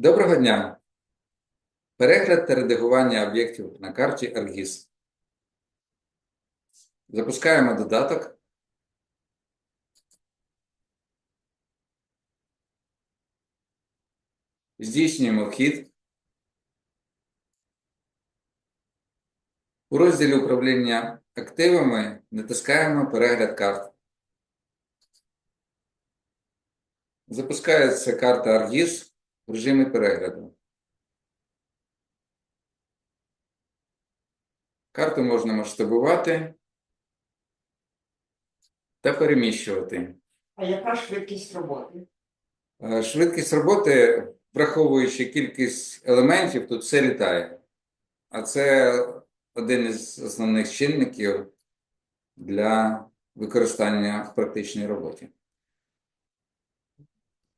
Доброго дня! Перегляд та редагування об'єктів на карті ArcGIS. Запускаємо додаток. Здійснюємо вхід. У розділі управління активами натискаємо перегляд карт. Запускається карта ArcGIS режимі перегляду. Карту можна масштабувати та переміщувати. А яка швидкість роботи? Е, Швидкість роботи, враховуючи кількість елементів, тут все літає. А це один із основних чинників для використання в практичній роботі.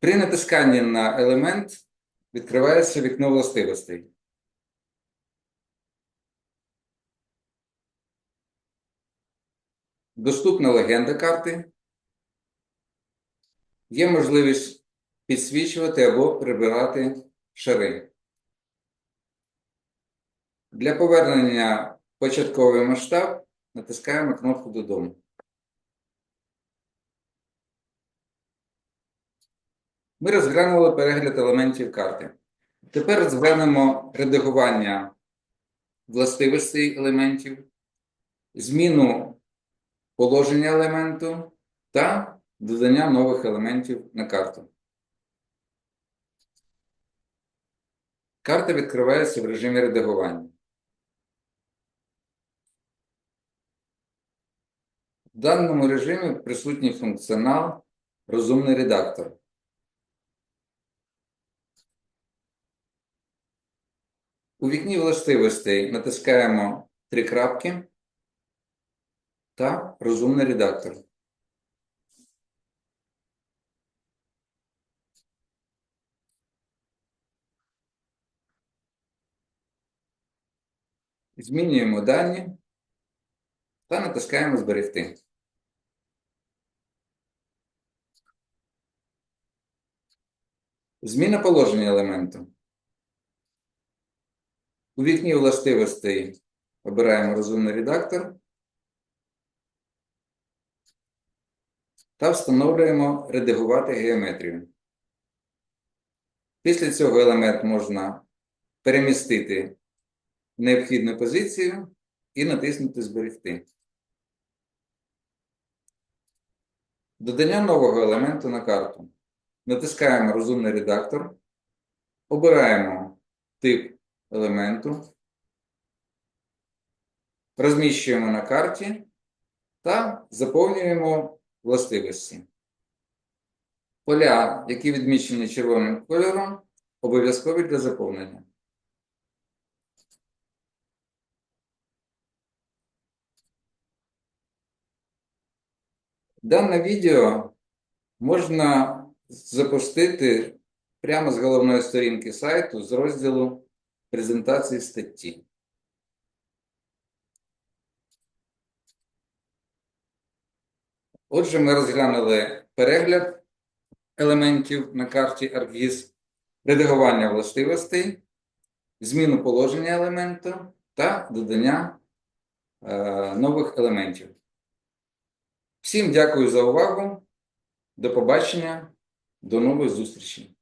При натисканні на елемент відкривається вікно властивостей. Доступна легенда карти. Є можливість підсвічувати або прибирати шари. Для повернення початковий масштаб натискаємо кнопку додому. Ми розглянули перегляд елементів карти. Тепер розглянемо редагування властивостей елементів, зміну положення елементу та додання нових елементів на карту. Карта відкривається в режимі редагування. В даному режимі присутній функціонал Розумний редактор. У вікні властивостей натискаємо три крапки та розумний редактор. Змінюємо дані та натискаємо Зберегти. Зміна положення елементу. У вікні властивостей обираємо розумний редактор та встановлюємо редагувати геометрію. Після цього елемент можна перемістити в необхідну позицію і натиснути Зберегти. Додання нового елементу на карту. Натискаємо розумний редактор, обираємо тип елементу, розміщуємо на карті та заповнюємо властивості. Поля, які відмічені червоним кольором, обов'язкові для заповнення. Дане відео можна запустити прямо з головної сторінки сайту з розділу презентації статті. Отже, ми розглянули перегляд елементів на карті ArcGIS, редагування властивостей, зміну положення елементу та додання е, нових елементів. Всім дякую за увагу. До побачення, до нових зустрічей.